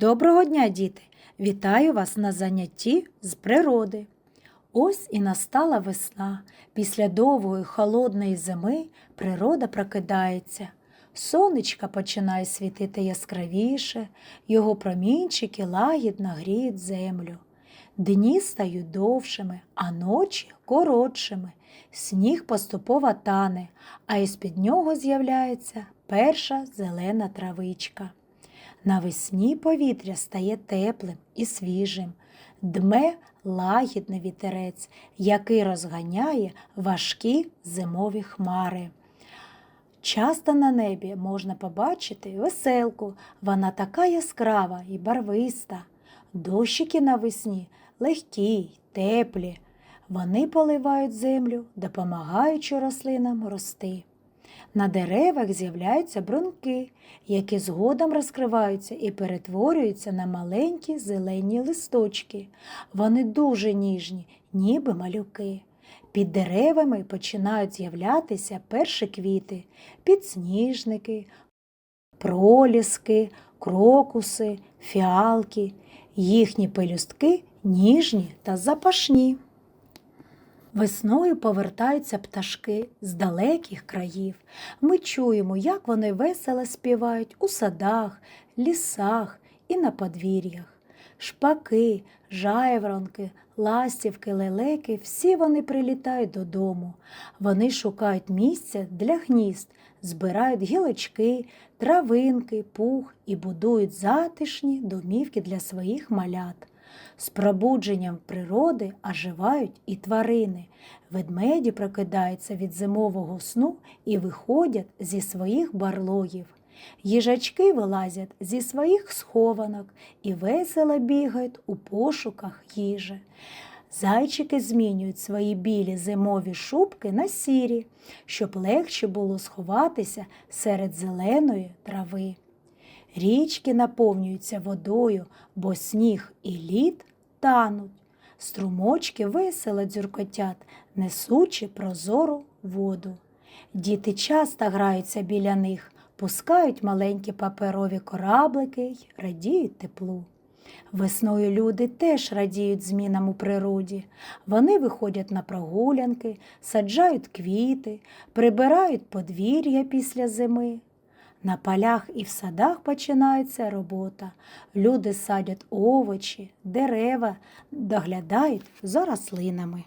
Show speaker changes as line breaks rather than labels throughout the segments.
Доброго дня, діти! Вітаю вас на занятті з природи. Ось і настала весна. Після довгої холодної зими природа прокидається. Сонечка починає світити яскравіше, його промінчики лагідно гріють землю. Дні стають довшими, а ночі коротшими. Сніг поступово тане, а із-під нього з'являється перша зелена травичка. Навесні повітря стає теплим і свіжим, дме лагідний вітерець, який розганяє важкі зимові хмари. Часто на небі можна побачити веселку, вона така яскрава і барвиста. Дощики навесні легкі, теплі. Вони поливають землю, допомагаючи рослинам рости. На деревах з'являються брунки, які згодом розкриваються і перетворюються на маленькі зелені листочки. Вони дуже ніжні, ніби малюки. Під деревами починають з'являтися перші квіти, підсніжники, проліски, крокуси, фіалки. Їхні пелюстки ніжні та запашні. Весною повертаються пташки з далеких країв. Ми чуємо, як вони весело співають у садах, лісах і на подвір'ях. Шпаки, жайворонки, ластівки, лелеки всі вони прилітають додому. Вони шукають місця для гнізд, збирають гілочки, травинки, пух і будують затишні домівки для своїх малят. З пробудженням природи оживають і тварини. Ведмеді прокидаються від зимового сну і виходять зі своїх барлогів. Їжачки вилазять зі своїх схованок і весело бігають у пошуках їжі. Зайчики змінюють свої білі зимові шубки на сірі, щоб легше було сховатися серед зеленої трави. Річки наповнюються водою, бо сніг і лід тануть. Струмочки весело дзюркотять, несучи прозору воду. Діти часто граються біля них, пускають маленькі паперові кораблики й радіють теплу. Весною люди теж радіють змінам у природі. Вони виходять на прогулянки, саджають квіти, прибирають подвір'я після зими. На полях і в садах починається робота. Люди садять овочі, дерева, доглядають за рослинами.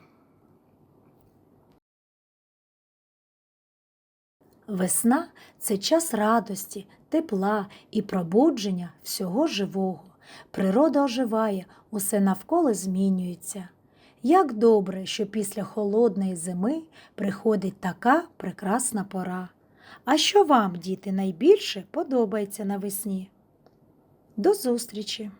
Весна це час радості, тепла і пробудження всього живого. Природа оживає, усе навколо змінюється. Як добре, що після холодної зими приходить така прекрасна пора. А що вам, діти, найбільше подобається навесні? До зустрічі!